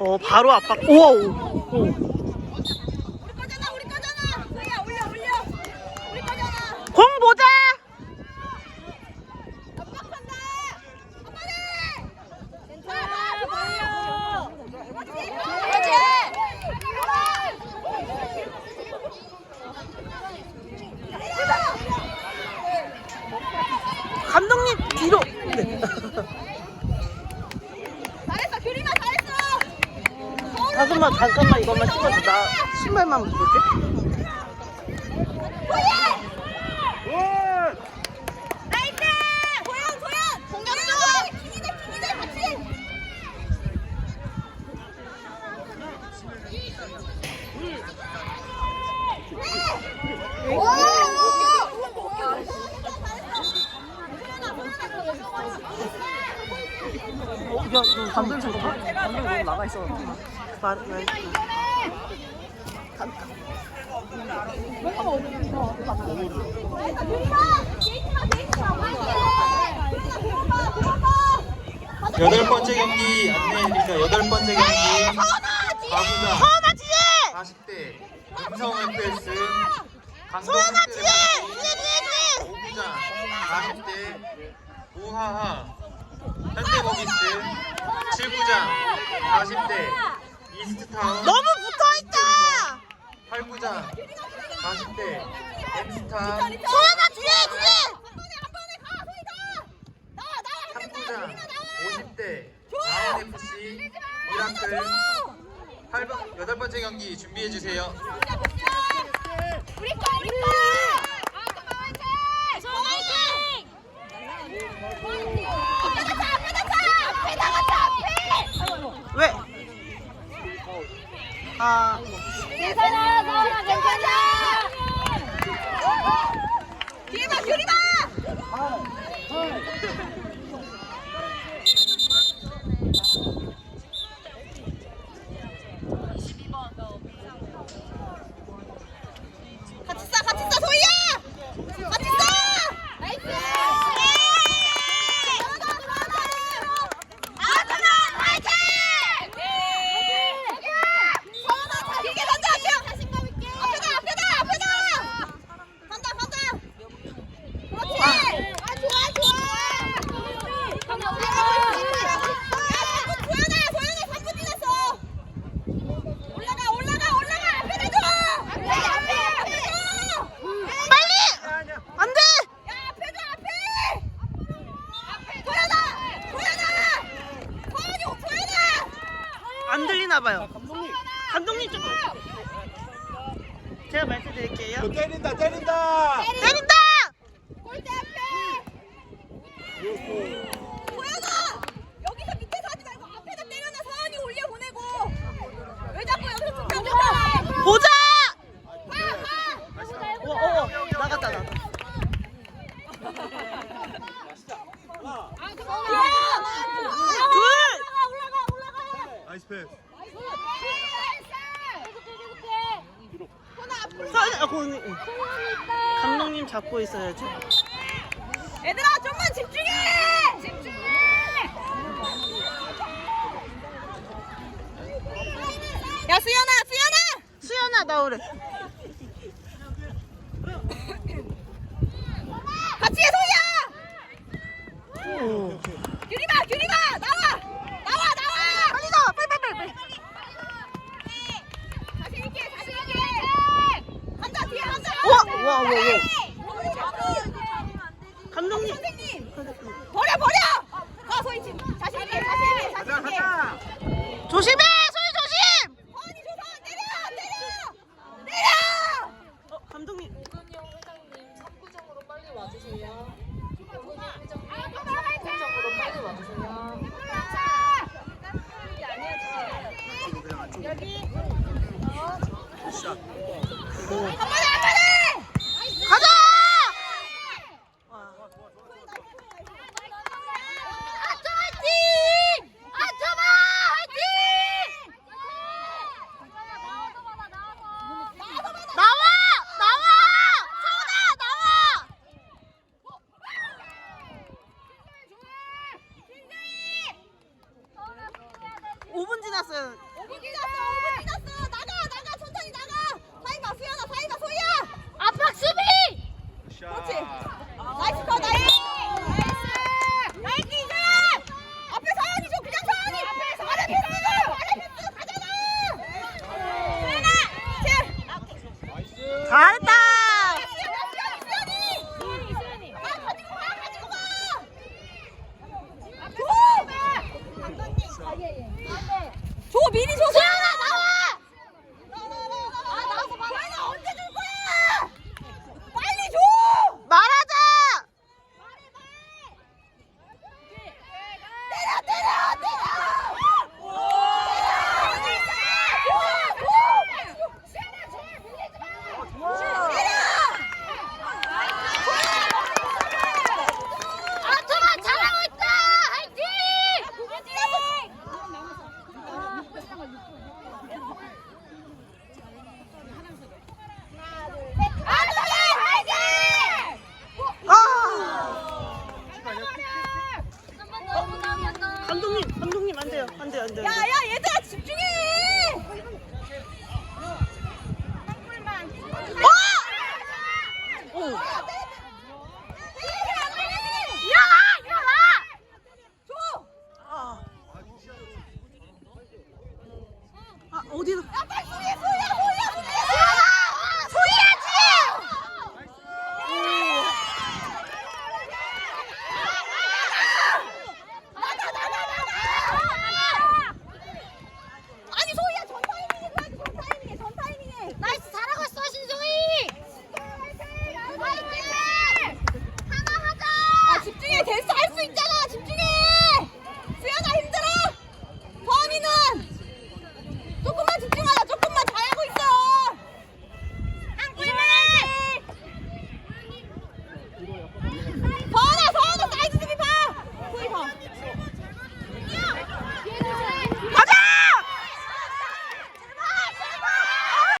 어 바로 압박. 우와. 오. 우리 거잖아 우리 거잖아 소희야 올려 올려 우리 거잖아 공 보자. 압박한다 한번에 괜찮아 보여 그렇지 감독님 뒤로. 네. 잘했어 규리가 잘했어 잠깐만 잠깐만 이것만 찍어줘. 나 신발만 같이! 어, 야, 너 감독님 잠깐만. 너무 나가 있어. 말, 말. 여덟 번째 경기 안내해드립니다. 여덟 번째 경기. 가부장 서원아 뒤에. 40대. 음성 FS 강동 학대 뒤에. 뒤에 뒤에 뒤에. 오부장 40대. 우하하. 현대모비스. 7부장 40대 이스트타운 너무 붙어 있다. 8부장. 40대. 엠스타. 서원아 뒤에 뒤에. 3부장. 50대. 라온FC. 미라클. 8번, 여덟 번째 경기 준비해주세요. 우리 거 우리 거 아까 화이팅 화이팅 앞에 나가 앞에 나가 앞에 나가 앞에 왜? 아, 괜찮아. 서원아. 괜찮아. 뒤에 봐 규리 봐 같이 싸 같이 싸 소희야 같이 싸 나이스 아들아 화이팅 서원아 길게 던져 지금 자신감 있게 앞에다 앞에다 앞에다 간다 간다 그렇지 아 좋아 좋아 야 도현아 도현아 3분 지났어 올라가 올라가 올라가 앞에 내줘 앞에 앞에 앞에 줘 빨리. 안 돼. 야 앞에 줘 앞에 앞에 도현아 도현아 서원이 도현아 봐요. 감독님. 감독님 좀. 제가 말씀드릴게요. 때린다 때린다 때린다. 골대 앞에 도현아 여기서 밑에서 하지 말고 앞에다 때려놔 서원이 올려 보내고 왜 자꾸 여기서 중간 중간 보자. 봐봐 어, 어, 어. 나갔다 나. 둘. 아이스 패스 서, 아, 고, 감독님 잡고 있어야지. 얘들아 좀만 집중해 집중해 야 수연아 수연아 수연아 나오래. 같이 해 소희야 오. 규리마 규리마 나와 나와 나와 빨리 나와. 빨리 빨리 빨리. 자신 있게 자신 있게 간다 뒤에 간다 우 와, 우와, 우와. 감독님. 선생님 버려 버려 가 소희 지 자신 있게 자신 있게 자신 있게 조심해. 소희 조심. 허니 조선 때려 때려 때려 어, 감독님. 이근영 회장님 3구장으로 빨리 와주세요. 이근영 회장님 아, 3구장으로 빨리 와주세요. 한 번에 한 줘! 미리 줘! 수연아 나와! 아 나와서 봐 수연아 언제 줄 거야! 빨리 줘! 말하자. 때려 때려 때려! 아토만 잘하고 있다! 화이팅! 아토만 화이팅! 아. 감독님, 감독님 안 돼요.